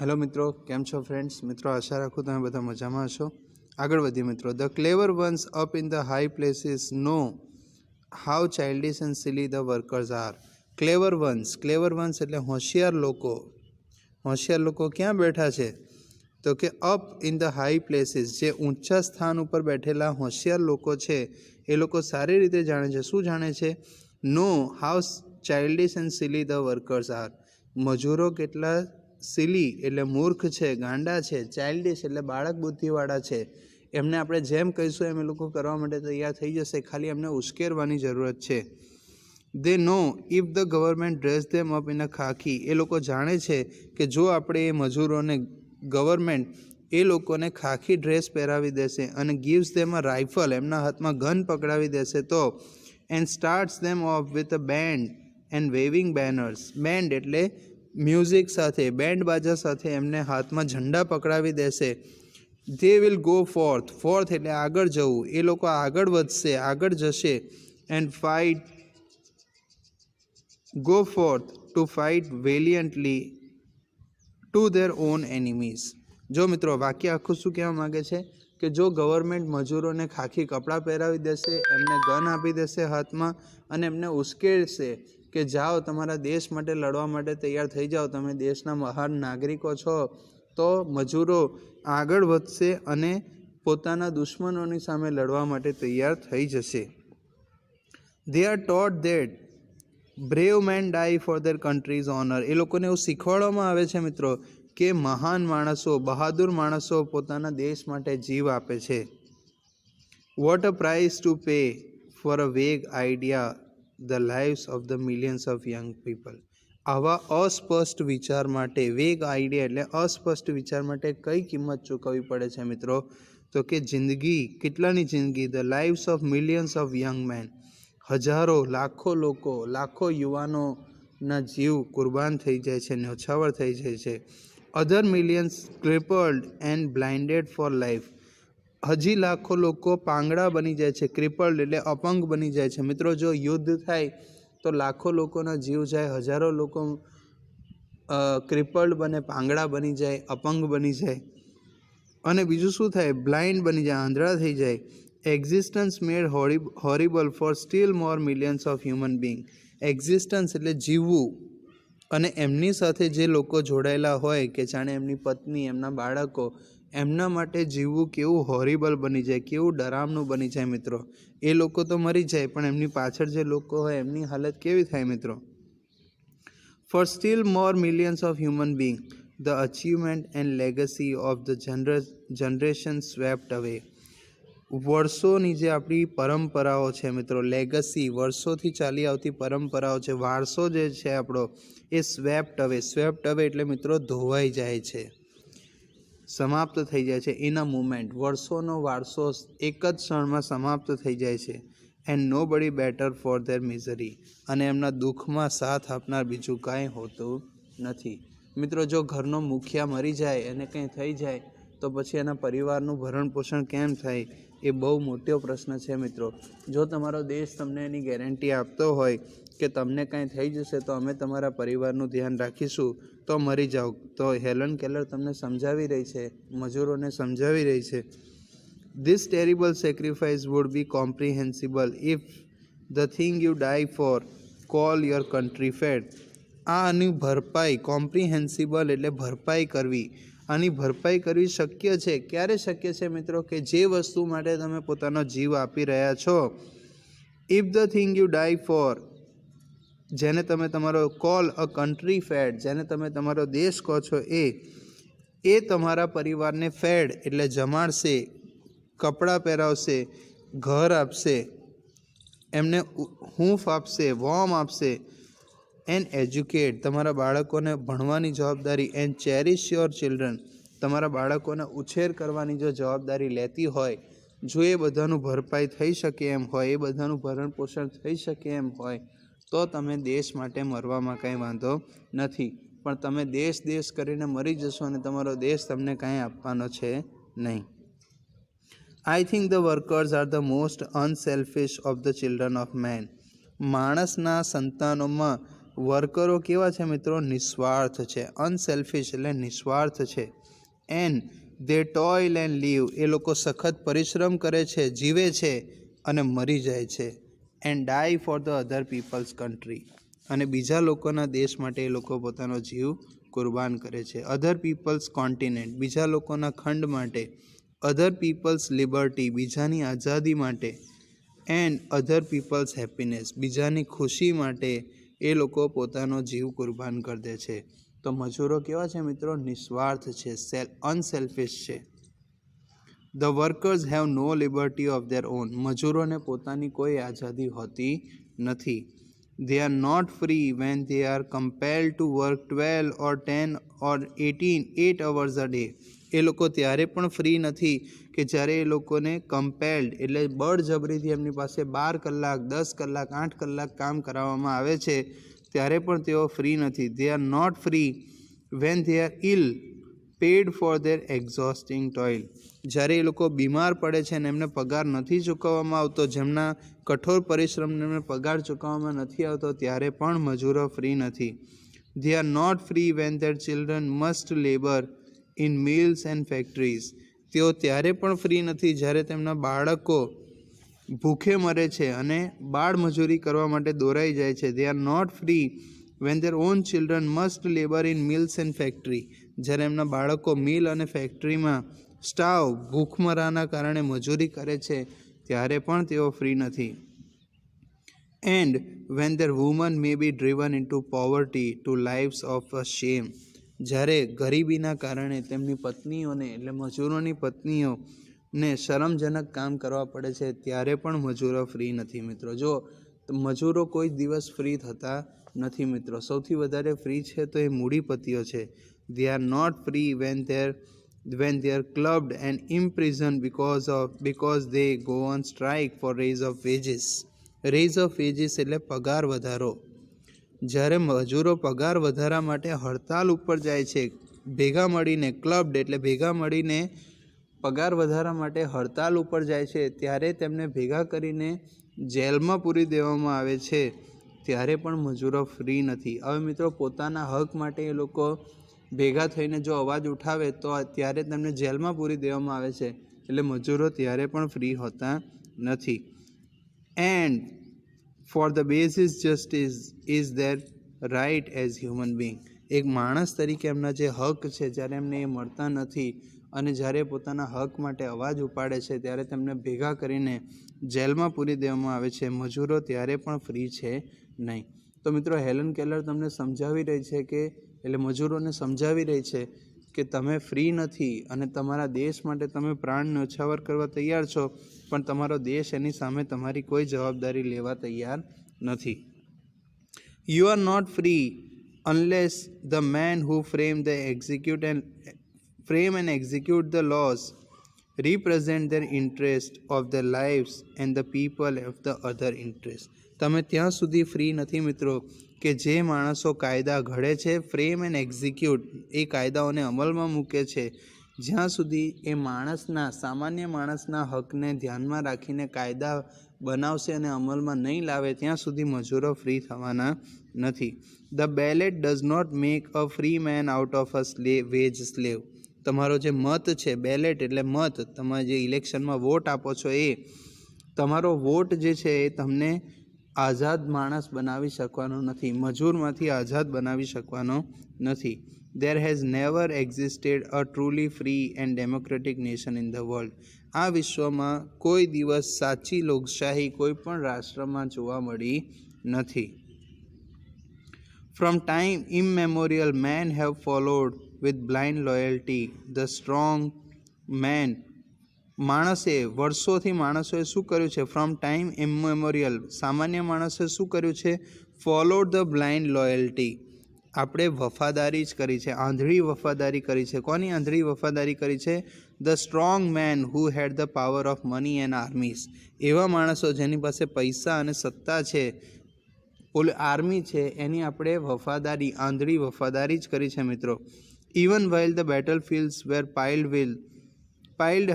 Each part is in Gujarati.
હેલો મિત્રો, કેમ છો ફ્રેન્ડ્સ મિત્રો, આશા રાખું તમે બધા મજામાં હશો. આગળ વધીએ મિત્રો. The clever ones up in the high places know how childish and silly the workers are clever ones clever ones એટલે હોશિયાર લોકો. હોશિયાર લોકો ક્યાં બેઠા છે? તો કે up in the high places જે ઊંચા સ્થાન ઉપર બેઠેલા હોશિયાર લોકો છે, એ લોકો સારી રીતે જાણે છે. શું જાણે છે? Know how childish and silly the workers are મજૂરો કેટલા સિલી એટલે મૂર્ખ છે, ગાંડા છે ચાઇલ્ડિશ એટલે બાળક બુદ્ધિવાળા છે. એમને આપણે જેમ કહીશું એમ એ લોકો કરવા માટે તૈયાર થઈ જશે. ખાલી એમને ઉશ્કેરવાની જરૂરત છે. They know if the government dress them up in a khaki એ લોકો જાણે છે કે જો આપણે એ મજૂરોને ગવર્મેન્ટ એ લોકોને ખાખી ડ્રેસ પહેરાવી દેશે અને ગિવ્સ ધેમ અ રાઇફલ એમના હાથમાં ગન પકડાવી દેશે તો and starts them off with a band and waving banners band એટલે મ્યુઝિક સાથે, બેન્ડ બાજા સાથે એમને હાથમાં ઝંડા પકડાવી દેશે. They will go forth forth એટલે આગળ જવું. એ લોકો આગળ વધશે, આગળ જશે and fight go forth to fight valiantly to their own enemies જો મિત્રો, વાક્ય આખું શું કહેવા માગે છે? કે જો ગવર્મેન્ટ મજૂરોને ખાખી કપડાં પહેરાવી દેશે, એમને ગન આપી દેશે હાથમાં અને એમને ઉશ્કેરશે કે જાઓ તમારા દેશ માટે લડવા માટે તૈયાર થઈ જાઓ. તમે દેશના મહાન નાગરિકો છો, તો મજૂરો આગળ વધશે અને પોતાના દુશ્મનોની સામે લડવા માટે તૈયાર થઈ જશે. They are taught that brave men die for their country's honour એ લોકોને એવું શીખવાડવામાં આવે છે મિત્રો, કે મહાન માણસો, બહાદુર માણસો પોતાના દેશ માટે જીવ આપે છે. What a price to pay for a vague idea the lives of the millions of young people આવા અસ્પષ્ટ વિચાર માટે, વેગ આઈડિયા એટલે અસ્પષ્ટ વિચાર માટે કઈ કિંમત ચૂકવવી પડે છે મિત્રો? તો કે જિંદગી, કેટલાની જિંદગી? The lives of millions of young men હજારો, લાખો લોકો, લાખો યુવાનોના જીવ કુરબાન થઈ જાય છે, ન્યોછાવર થઈ જાય છે. Other millions crippled and blinded for life હજી લાખો લોકો પાંગડા બની જાય છે ક્રિપલ્ડ એટલે અપંગ બની જાય છે. મિત્રો, જો યુદ્ધ થાય તો લાખો લોકોના જીવ જાય, હજારો લોકો ક્રિપલ્ડ બને, પાંગડા બની જાય, અપંગ બની જાય. અને બીજું શું થાય? બ્લાઇન્ડ બની જાય, આંધળા થઈ જાય. Existence made horrible for still more millions of human being existence એટલે જીવવું. અને એમની સાથે જે લોકો જોડાયેલા હોય, કે જાણે એમની પત્ની, એમના બાળકો એમના માટે જીવવું કેવું હોરિબલ બની જાય, કેવું ડરામનું બની જાય મિત્રો. એ લોકો તો મરી જાય, પણ એમની પાછળ જે લોકો હોય, એમની હાલત કેવી થાય મિત્રો? For still more millions of human being the achievement and legacy of the gener generation swept away વર્ષોની જે આપણી પરંપરાઓ છે મિત્રો લેગસી વર્ષોથી ચાલી આવતી પરંપરાઓ છે, વારસો જે છે આપણો, એ સ્વેપ્ટ અવે સ્વેપ્ટ અવે એટલે મિત્રો ધોવાઈ જાય છે. સમાપ્ત થઈ જાય છે. ઇન અ મુમેન્ટ વર્ષોનો વારસો એક જ ક્ષણમાં સમાપ્ત થઈ જાય છે. એન્ડ નો બડી બેટર ફોર ધેર મિઝરી અને એમના દુઃખમાં સાથ આપનાર બીજું કાંઈ હોતું નથી. મિત્રો, જો ઘરનો મુખિયા મરી જાય અને કંઈ થઈ જાય, તો પછી એના પરિવારનું ભરણ પોષણ કેમ થાય? એ બહુ મોટો પ્રશ્ન છે મિત્રો. જો તમારો દેશ તમને એની ગેરંટી આપતો હોય કે તમને કાંઈ થઈ જશે તો અમે તમારા પરિવારનું ધ્યાન રાખીશું, તો મરી જાઓ. તો હેલન કેલર તમને સમજાવી રહી છે, મજૂરોને સમજાવી રહી છે. This terrible sacrifice would be comprehensible if the thing you die for call your country fed આની ભરપાઈ કોમ્પ્રિહેન્સિબલ એટલે ભરપાઈ કરવી. આની ભરપાઈ કરવી શક્ય છે? ક્યારે શક્ય છે મિત્રો? કે જે વસ્તુ માટે તમે પોતાનો જીવ આપી રહ્યા છો. If the thing you die for જેને તમે તમારો કોલ અ કન્ટ્રી ફેડ જેને તમે તમારો દેશ કહો છો એ એ તમારા પરિવારને ફેડ એટલે જમાડશે, કપડાં પહેરાવશે, ઘર આપશે, એમને હૂંફ આપશે વોર્મ આપશે એન્ડ એજ્યુકેટ તમારા બાળકોને ભણવાની જવાબદારી એન્ડ ચેરિશ યોર ચિલ્ડ્રન તમારા બાળકોને ઉછેર કરવાની જો જવાબદારી લેતી હોય, જો એ બધાનું ભરપાઈ થઈ શકે એમ હોય, એ બધાનું ભરણ પોષણ થઈ શકે એમ હોય, તો તમે દેશ માટે મરવામાં કાંઈ વાંધો નથી. પણ તમે દેશ દેશ કરીને મરી જશો અને તમારો દેશ તમને કાંઈ આપવાનો છે નહીં. I think the workers are the most unselfish of the children of men માણસના સંતાનોમાં વર્કરો કેવા છે મિત્રો? નિસ્વાર્થ છે, અનસેલ્ફિશ એટલે નિસ્વાર્થ છે. And they toil and live એ લોકો સખત પરિશ્રમ કરે છે, જીવે છે અને મરી જાય છે. And die for the other people's country અને બીજા લોકોના દેશ માટે એ લોકો પોતાનો જીવ કુરબાન કરે છે. અધર પીપલ્સ કોન્ટિનેન્ટ બીજા લોકોના ખંડ માટે. અધર પીપલ્સ લિબર્ટી બીજાની આઝાદી માટે. એન્ડ અધર પીપલ્સ હેપીનેસ બીજાની ખુશી માટે એ લોકો પોતાનો જીવ કુરબાન કરી દે છે. તો મજૂરો કેવા છે મિત્રો? નિસ્વાર્થ છે, સેલ, અનસેલ્ફિશ છે. The workers have no liberty of their own મજૂરોને પોતાની કોઈ આઝાદી હોતી નથી. They are not free when they are compelled to work 12 or 10 or 18 8 hours a day. એ લોકો ત્યારે પણ ફ્રી નથી કે જ્યારે એ લોકોને કમ્પેલ્ડ એટલે બળજબરીથી એમની પાસે બાર કલાક, દસ કલાક, આઠ કલાક કામ કરાવવામાં આવે છે, ત્યારે પણ તેઓ ફ્રી નથી. They are not free when they are ill paid for their exhausting toil જ્યારે એ લોકો બીમાર પડે છે અને એમને પગાર નથી ચૂકવવામાં આવતો, જેમના કઠોર પરિશ્રમને એમને પગાર ચૂકવવામાં નથી આવતો, ત્યારે પણ મજૂરો ફ્રી નથી. They are not free when their children must labour in mills and factories તેઓ ત્યારે પણ ફ્રી નથી જ્યારે તેમના બાળકો ભૂખે મરે છે અને બાળ મજૂરી કરવા માટે દોરાઈ જાય છે. They are not free when their own children must labour in mills and factory જ્યારે એમના બાળકો મિલ અને ફેક્ટરીમાં સ્ટાવ ભૂખમરાના કારણે મજૂરી કરે છે, ત્યારે પણ તેઓ ફ્રી નથી. And when their women may be driven into poverty to lives of a shame જ્યારે ગરીબીના કારણે તેમની પત્નીઓને, એટલે મજૂરોની પત્નીઓને શરમજનક કામ કરવા પડે છે, ત્યારે પણ મજૂરો ફ્રી નથી મિત્રો. જો મજૂરો કોઈ દિવસ ફ્રી થતા નથી મિત્રો સૌથી વધારે ફ્રી છે તો એ મૂડીપતિઓ છે are not free when they're when they are clubbed and imprisoned because of because they go on strike for raise of wages raise of wages એટલે પગાર વધારો જ્યારે મજૂરો પગાર વધારા માટે હડતાલ ઉપર જાય છે ભેગા મળીને ક્લબ્ડ એટલે ભેગા મળીને પગાર વધારા માટે હડતાલ ઉપર જાય છે ત્યારે તેમને ભેગા કરીને જેલમાં પૂરી દેવામાં આવે છે ત્યારે પણ મજૂરો ફ્રી નથી. હવે મિત્રો, પોતાના હક માટે એ લોકો ભેગા થઈને જો અવાજ ઉઠાવે તો ત્યારે તેમને જેલમાં પૂરી દેવામાં આવે છે. એટલે મજૂરો ત્યારે પણ ફ્રી હોતા નથી. And for the basis justice is their right as human being એક માણસ તરીકે એમના જે હક છે, જ્યારે એમને એ મળતા નથી અને જ્યારે પોતાના હક માટે અવાજ ઉપાડે છે, ત્યારે તેમને ભેગા કરીને જેલમાં પૂરી દેવામાં આવે છે. મજૂરો ત્યારે પણ ફ્રી છે નહીં. તો મિત્રો, હેલન કેલર તમને સમજાવી રહી છે કે, એટલે મજૂરોને સમજાવી રહી છે કે તમે ફ્રી નથી અને તમારા દેશ માટે તમે પ્રાણ ન્યોછાવર કરવા તૈયાર છો, પણ તમારો દેશ એની સામે તમારી કોઈ જવાબદારી લેવા તૈયાર નથી. You are not free unless the men who frame the execute and frame and execute the laws represent their interest of their lives and the people of the other interest. તમે ત્યાં સુધી ફ્રી નથી મિત્રો, કે જે માણસો કાયદા ઘડે છે ફ્રેમ એન્ડ એક્ઝિક્યુટ એ કાયદાઓને અમલમાં મૂકે છે. જ્યાં સુધી એ માણસના, સામાન્ય માણસના હકને ધ્યાનમાં રાખીને કાયદા બનાવશે અને અમલમાં નહીં લાવે, ત્યાં સુધી મજૂરો ફ્રી થવાના નથી. The ballot does not make a free man out of a sla wage slave તમારો જે મત છે બેલેટ એટલે મત, તમે જે ઇલેક્શનમાં વોટ આપો છો એ, તમારો વોટ જે છે એ તમને આઝાદ માણસ બનાવી શકવાનો નથી, મજૂરમાંથી આઝાદ બનાવી શકવાનો નથી. There has never existed a truly free and democratic nation in the world આ વિશ્વમાં કોઈ દિવસ સાચી લોકશાહી કોઈ પણ રાષ્ટ્રમાં જોવા મળી નથી. From time immemorial men have followed with blind loyalty, the strong man. માણસે, વર્ષોથી માણસોએ શું કર્યું છે? ફ્રોમ ટાઈમ ઇમેમોરિયલ સામાન્ય માણસે શું કર્યું છે? ફોલોડ ધ બ્લાઇન્ડ લોયલ્ટી આપણે વફાદારી જ કરી છે. આંધળી વફાદારી કરી છે. કોની આંધળી વફાદારી કરી છે? The strong men who had the power of money and armies એવા માણસો જેની પાસે પૈસા અને સત્તા છે. ઓલ આર્મી છે. એની આપણે વફાદારી, આંધળી વફાદારી જ કરી છે મિત્રો. Even while the battle fields were with, will piled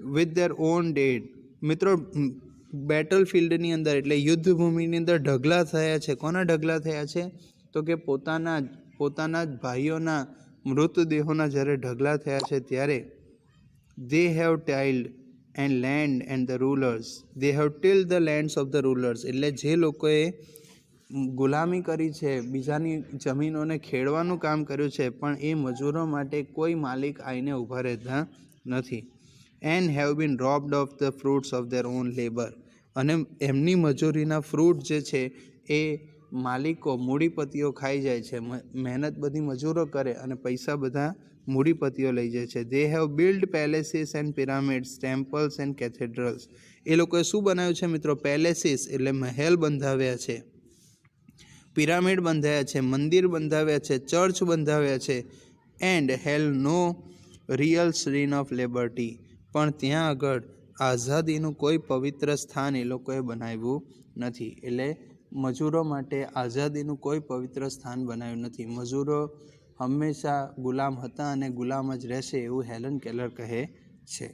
with their own dead મિત્રો બેટલ ફિલ્ડની અંદર એટલે યુદ્ધભૂમિની અંદર ઢગલા થયા છે. કોના ઢગલા થયા છે? તો કે પોતાના પોતાના જ ભાઈઓના મૃતદેહોના જ્યારે ઢગલા થયા છે ત્યારે they have tilled and land and the rulers they have till the lands of the rulers એટલે જે લોકોએ ગુલામી કરી છે, બીજાની જમીનોને ખેડવાનું કામ કર્યું છે, પણ એ મજૂરો માટે કોઈ માલિક આવીને ઊભા રહેતા નથી. And have been robbed of the fruits of their own labour. અને એમની મજૂરીના ફ્રૂટ જે છે, એ માલિકો મૂડીપતિઓ ખાઈ જાય છે મહેનત બધી મજૂરો કરે અને પૈસા બધા મૂડીપતિઓ લઈ જાય છે. They have build palaces and pyramids temples and cathedrals એ લોકોએ શું બનાવ્યું છે મિત્રો? પેલેસીસ એટલે મહેલ બંધાવ્યા છે. પિરામિડ બંધાયા છે, મંદિર બંધાવ્યા છે, ચર્ચ બંધાવ્યા છે and hell no real strain of liberty પણ ત્યાં આગળ આઝાદીનું કોઈ પવિત્ર સ્થાન એ લોકોએ બનાવ્યું નથી. એટલે મજૂરો માટે આઝાદીનું કોઈ પવિત્ર સ્થાન બનાવ્યું નથી. મજૂરો હંમેશા ગુલામ હતા અને ગુલામ જ રહેશે એવું હેલન કેલર કહે છે.